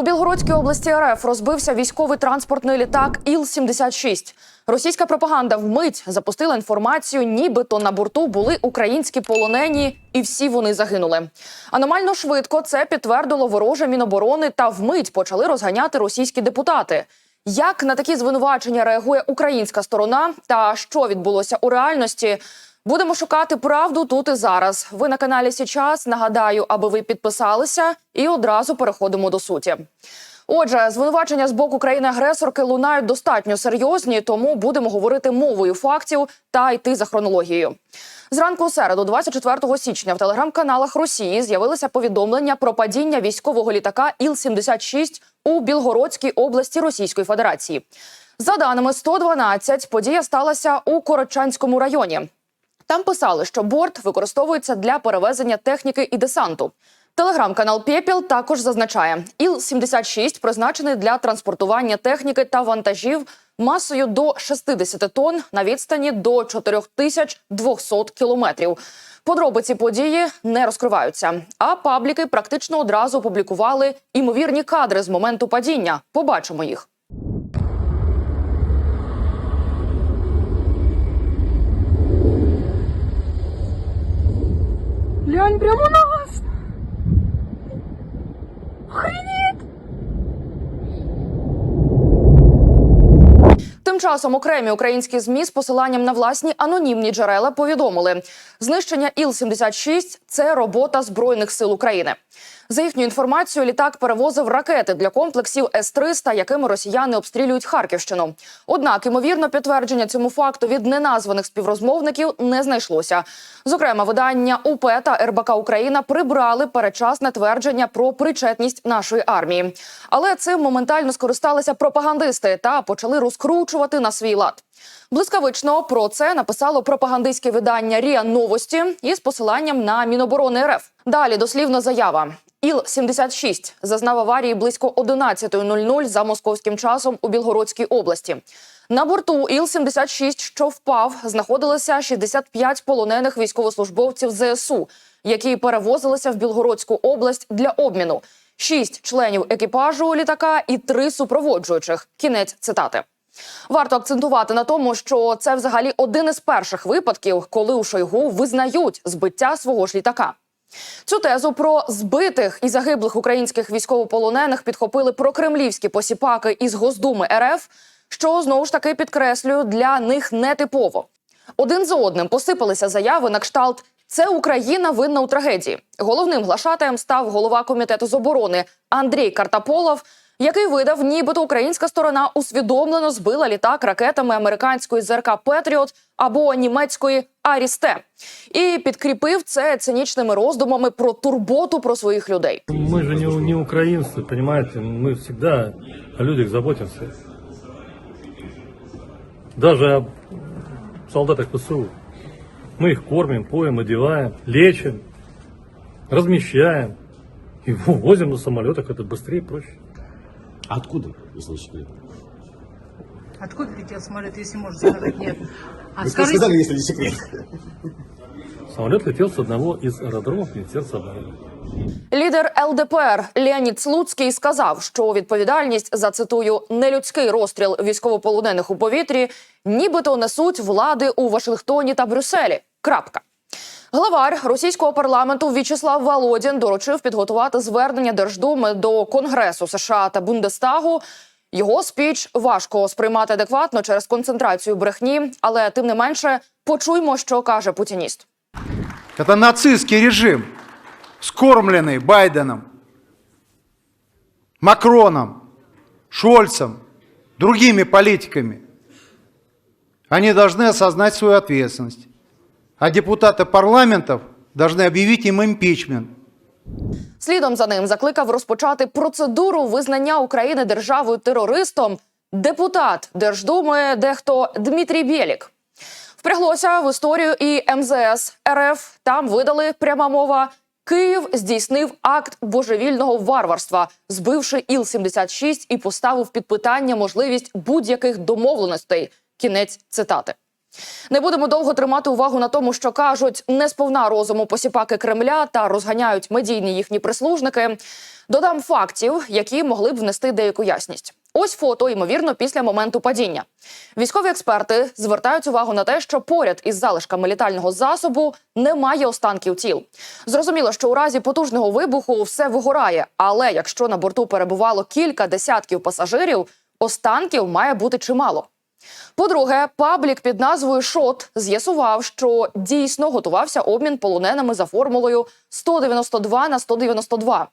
У Білгородській області РФ розбився військовий транспортний літак Іл-76. Російська пропаганда вмить запустила інформацію, нібито на борту були українські полонені, і всі вони загинули. Аномально швидко це підтвердило вороже міноборони та вмить почали розганяти російські депутати. Як на такі звинувачення реагує українська сторона та що відбулося у реальності? Будемо шукати правду тут і зараз. Ви на каналі Січас. Нагадаю, аби ви підписалися, і одразу переходимо до суті. Отже, звинувачення з боку країни-агресорки лунають достатньо серйозні, тому будемо говорити мовою фактів та йти за хронологією. Зранку у середу, 24 січня, в телеграм-каналах Росії з'явилися повідомлення про падіння військового літака Іл-76 у Білгородській області Російської Федерації. За даними 112, подія сталася у Корочанському районі. Там писали, що борт використовується для перевезення техніки і десанту. Телеграм-канал Пєпіл також зазначає, Іл-76 призначений для транспортування техніки та вантажів масою до 60 тонн на відстані до 4200 кілометрів. Подробиці події не розкриваються. А пабліки практично одразу опублікували імовірні кадри з моменту падіння. Побачимо їх. Глянь, прямо у нас! Тим часом окремі українські змі з посиланням на власні анонімні джерела повідомили, знищення Іл-76 – це робота збройних сил України. За їхню інформацією, літак перевозив ракети для комплексів С-300, якими росіяни обстрілюють Харківщину. Однак, ймовірно, підтвердження цьому факту від неназваних співрозмовників не знайшлося. Зокрема, видання УП та РБК Україна прибрали передчасне твердження про причетність нашої армії. Але цим моментально скористалися пропагандисти та почали розкручувати на свій лад. Блискавично про це написало пропагандистське видання Ріа Новості із посиланням на Міноборони РФ. Далі дослівно заява. Іл-76 зазнав аварії близько 11.00 за московським часом у Білгородській області. На борту Іл-76, що впав, знаходилося 65 полонених військовослужбовців ЗСУ, які перевозилися в Білгородську область для обміну. Шість членів екіпажу літака і три супроводжуючих. Кінець цитати. Варто акцентувати на тому, що це взагалі один із перших випадків, коли у Шойгу визнають збиття свого ж літака. Цю тезу про збитих і загиблих українських військовополонених підхопили прокремлівські посіпаки із Госдуми РФ, що знову ж таки підкреслюю для них нетипово. Один за одним посипалися заяви на кшталт це Україна винна у трагедії. Головним глашатаєм став голова комітету з оборони Андрій Картаполов, який видав, нібито українська сторона усвідомлено збила літак ракетами американської ЗРК Петріот або німецької Арісте, і підкріпив це цинічними роздумами про турботу про своїх людей. Мы же не, не украинцы, понимаете? Мы всегда о людях заботимся. Даже о солдатах ПСУ. Мы их кормим, поем, одеваем, лечим, размещаем. И возим на самолетах, это быстрее и проще. А Откуда, если не секрет? Откуда летел самолет, если можно сказать нет? А Вы скажите, сказали, если не секрет. Самолет летел с одного из аэродромов Министерства обороны. Лідер ЛДПР Леонід Слуцький сказав, що відповідальність за цитую нелюдський розстріл військовополонених у повітрі нібито несуть влади у Вашингтоні та Брюсселі. Крапка. Главар російського парламенту В'ячеслав Володін доручив підготувати звернення Держдуми до Конгресу США та Бундестагу. Його спіч важко сприймати адекватно через концентрацію брехні, але тим не менше почуймо, що каже путініст. Это нацистский режим, скормленный Байденом, Макроном, Шольцем, другими политиками. Они должны осознать свою ответственность. А депутаты парламентов должны объявить им импичмент. Слідом за ним закликав розпочати процедуру визнання України державою терористом депутат Держдуми, дехто Дмитрій Бєлік. Впряглося в історію і МЗС РФ. Там видали пряма мова. Київ здійснив акт божевільного варварства, збивши Іл-76 і поставив під питання можливість будь-яких домовленостей. Кінець цитати. Не будемо довго тримати увагу на тому, що кажуть не сповна розуму посіпаки Кремля та розганяють медійні їхні прислужники. Додам фактів, які могли б внести деяку ясність. Ось фото, ймовірно, після моменту падіння. Військові експерти звертають увагу на те, що поряд із залишками літального засобу немає останків тіл. Зрозуміло, що у разі потужного вибуху все вигорає, але якщо на борту перебувало кілька десятків пасажирів, останків має бути чимало. По-друге, паблік під назвою Шот з'ясував, що дійсно готувався обмін полоненими за формулою 192 на 192.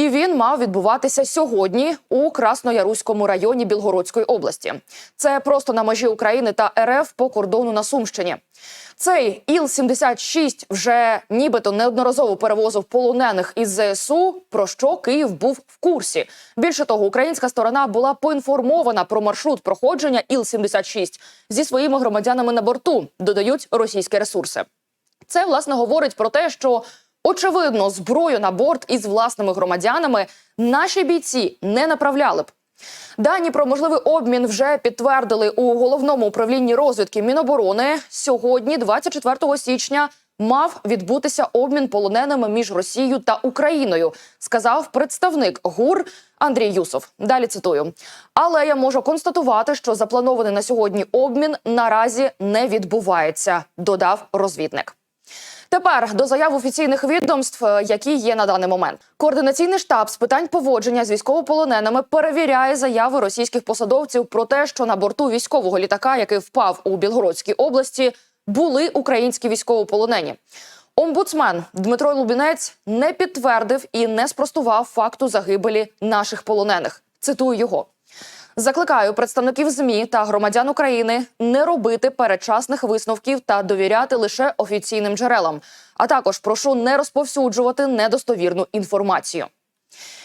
І він мав відбуватися сьогодні у Краснояруському районі Білгородської області. Це просто на межі України та РФ по кордону на Сумщині. Цей Іл-76 вже нібито неодноразово перевозив полонених із ЗСУ, про що Київ був в курсі. Більше того, українська сторона була поінформована про маршрут проходження Іл-76 зі своїми громадянами на борту, додають російські ресурси. Це власне говорить про те, що очевидно зброю на борт із власними громадянами наші бійці не направляли б. Дані про можливий обмін вже підтвердили у головному управлінні розвідки Міноборони. Сьогодні, 24 січня, мав відбутися обмін полоненими між Росією та Україною, сказав представник ГУР Андрій Юсов. Далі цитую. Але я можу констатувати, що запланований на сьогодні обмін наразі не відбувається, додав розвідник. Тепер до заяв офіційних відомств, е, які є на даний момент. Координаційний штаб з питань поводження з військовополоненими перевіряє заяви російських посадовців про те, що на борту військового літака, який впав у Білгородській області, були українські військовополонені. Омбудсмен Дмитро Лубінець не підтвердив і не спростував факту загибелі наших полонених. Цитую його. Закликаю представників ЗМІ та громадян України не робити передчасних висновків та довіряти лише офіційним джерелам. А також прошу не розповсюджувати недостовірну інформацію.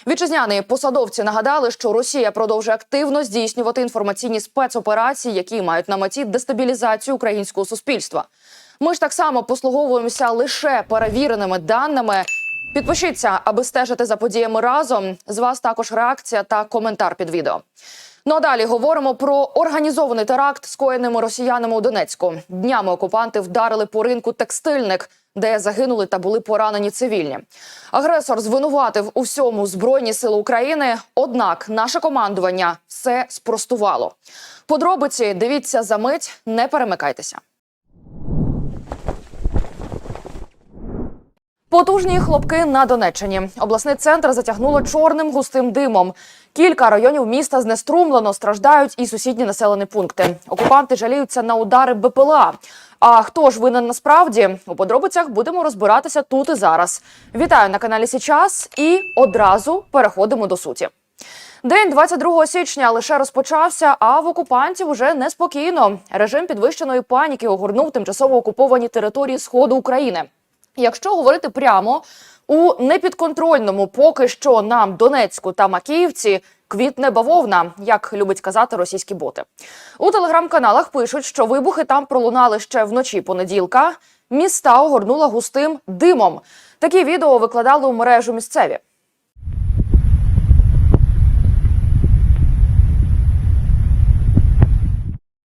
Вітчизняні посадовці нагадали, що Росія продовжує активно здійснювати інформаційні спецоперації, які мають на меті дестабілізацію українського суспільства. Ми ж так само послуговуємося лише перевіреними даними. Підпишіться, аби стежити за подіями разом. З вас також реакція та коментар під відео. Ну а далі говоримо про організований теракт, скоєними росіянами у Донецьку. Днями окупанти вдарили по ринку текстильник, де загинули та були поранені цивільні. Агресор звинуватив у всьому збройні сили України. Однак наше командування все спростувало. Подробиці дивіться за мить, не перемикайтеся. Потужні хлопки на Донеччині. Обласний центр затягнуло чорним густим димом. Кілька районів міста знеструмлено страждають і сусідні населені пункти. Окупанти жаліються на удари БПЛА. А хто ж винен насправді? У подробицях будемо розбиратися тут і зараз. Вітаю на каналі Січас і одразу переходимо до суті. День 22 січня лише розпочався, а в окупантів уже неспокійно. Режим підвищеної паніки огорнув тимчасово окуповані території сходу України. Якщо говорити прямо у непідконтрольному, поки що нам Донецьку та Макіївці квітне бавовна, як любить казати російські боти. У телеграм-каналах пишуть, що вибухи там пролунали ще вночі понеділка. Міста огорнула густим димом. Такі відео викладали у мережу місцеві.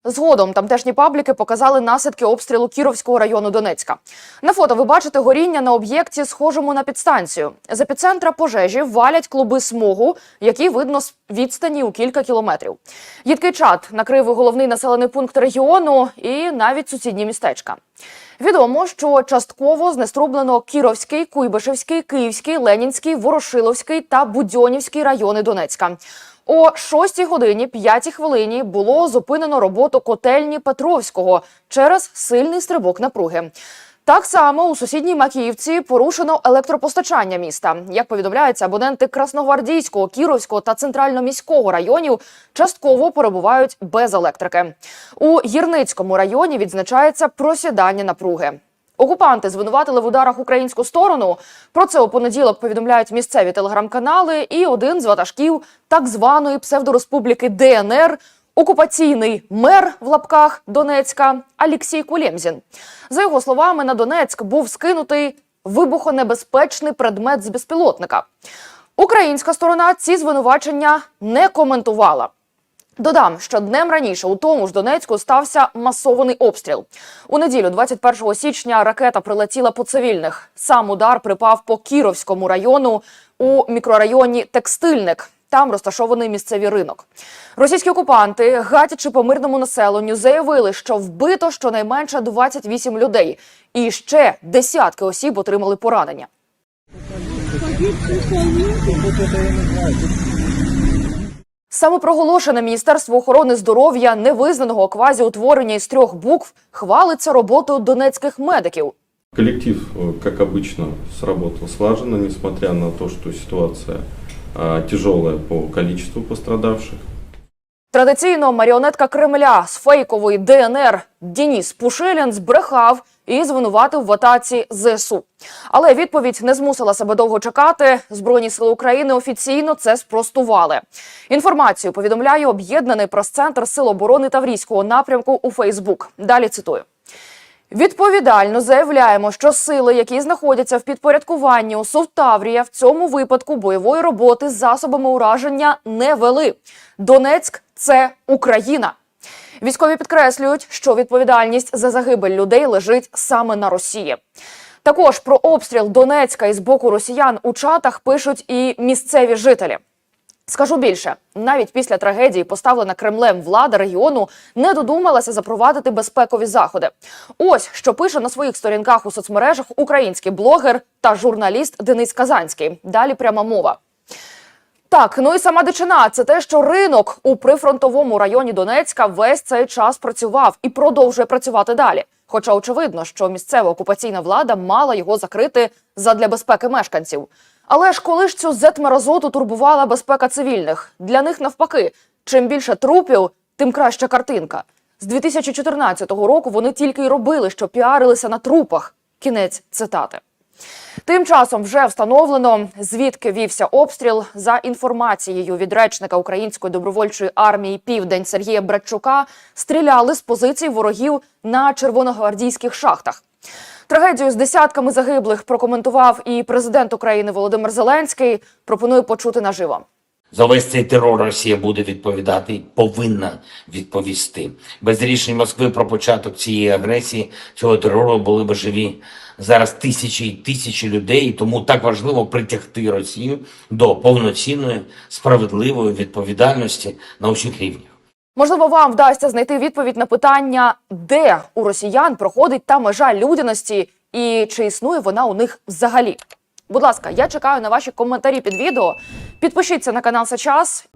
Згодом тамтешні пабліки показали наслідки обстрілу Кіровського району Донецька. На фото ви бачите горіння на об'єкті, схожому на підстанцію. З епіцентра пожежі валять клуби смогу, які видно з відстані у кілька кілометрів. Їдкий чад накрив головний населений пункт регіону і навіть сусідні містечка. Відомо, що частково знеструблено Кіровський, Куйбишевський, Київський, Ленінський, Ворошиловський та Будьонівський райони Донецька. О 6 годині 5 хвилині було зупинено роботу котельні Петровського через сильний стрибок напруги. Так само у сусідній Макіївці порушено електропостачання міста. Як повідомляється, абоненти Красногвардійського, Кіровського та центрально-міського районів частково перебувають без електрики. У Гірницькому районі відзначається просідання напруги. Окупанти звинуватили в ударах українську сторону. Про це у понеділок повідомляють місцеві телеграм-канали і один з ватажків так званої псевдореспубліки ДНР. Окупаційний мер в лапках Донецька Алексій Кулємзін. За його словами, на Донецьк був скинутий вибухонебезпечний предмет з безпілотника. Українська сторона ці звинувачення не коментувала. Додам, що днем раніше у тому ж Донецьку стався масований обстріл. У неділю, 21 січня, ракета прилетіла по цивільних. Сам удар припав по Кіровському району у мікрорайоні Текстильник. Там розташований місцевий ринок. Російські окупанти, гатячи по мирному населенню, заявили, що вбито щонайменше 28 людей, і ще десятки осіб отримали поранення. Самопроголошене Міністерство охорони здоров'я невизнаного квазіутворення із трьох букв хвалиться роботою донецьких медиків. Коллектив, э, как обычно, сработал слаженно, несмотря на то, что ситуация а, тяжелая по количеству пострадавших. Традиційно маріонетка Кремля з фейкової ДНР Дініс Пушилін збрехав і звинуватив в атаці ЗСУ. Але відповідь не змусила себе довго чекати. Збройні сили України офіційно це спростували. Інформацію повідомляє об'єднаний прес-центр Сил оборони Таврійського напрямку у Фейсбук. Далі цитую. Відповідально заявляємо, що сили, які знаходяться в підпорядкуванні у Совтаврія, в цьому випадку бойової роботи з засобами ураження не вели. Донецьк це Україна. Військові підкреслюють, що відповідальність за загибель людей лежить саме на Росії. Також про обстріл Донецька із боку росіян у чатах пишуть і місцеві жителі. Скажу більше, навіть після трагедії, поставлена Кремлем влада регіону, не додумалася запровадити безпекові заходи. Ось що пише на своїх сторінках у соцмережах український блогер та журналіст Денис Казанський. Далі пряма мова. Так, ну і сама дичина це те, що ринок у прифронтовому районі Донецька весь цей час працював і продовжує працювати далі. Хоча очевидно, що місцева окупаційна влада мала його закрити задля безпеки мешканців. Але ж коли ж цю зетмеразоту турбувала безпека цивільних, для них навпаки, чим більше трупів, тим краща картинка. З 2014 року вони тільки й робили, що піарилися на трупах. Кінець цитати. Тим часом вже встановлено, звідки вівся обстріл. За інформацією від речника Української добровольчої армії Південь Сергія Братчука, стріляли з позицій ворогів на червоногвардійських шахтах. Трагедію з десятками загиблих прокоментував і президент України Володимир Зеленський. Пропоную почути наживо. За весь цей терор Росія буде відповідати повинна відповісти. Без рішень Москви про початок цієї агресії цього терору були б живі зараз тисячі і тисячі людей. Тому так важливо притягти Росію до повноцінної справедливої відповідальності на усіх рівнях. Можливо, вам вдасться знайти відповідь на питання, де у росіян проходить та межа людяності і чи існує вона у них взагалі. Будь ласка, я чекаю на ваші коментарі під відео. Підпишіться на канал сейчас.